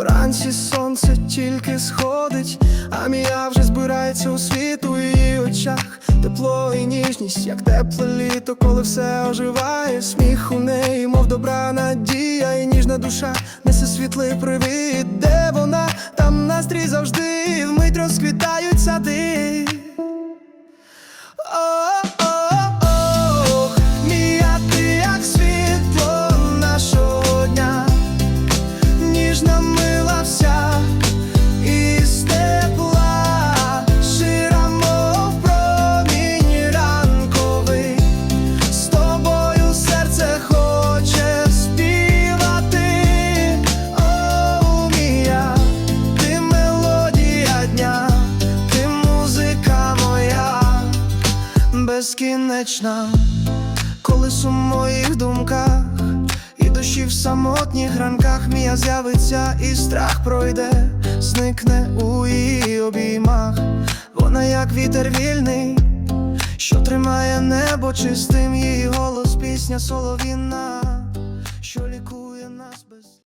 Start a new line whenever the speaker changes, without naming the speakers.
Вранці сонце тільки сходить, а мія вже збирається у світ у її очах. Тепло і ніжність, як тепле літо, коли все оживає. Сміх у неї, мов добра надія, і ніжна душа несе світлий привіт. Де вона? Там настрій завжди, вмить розквітають сади. Ніжна мила вся із тепла, шира, мов з тобою серце хоче співати. О, ти мелодія дня, ти музика моя безкінечна, колись у моїх самотніх ранках мія з'явиться, і страх пройде, зникне у її обіймах. Вона як вітер вільний, що тримає небо чистим, її голос, пісня солов'їна.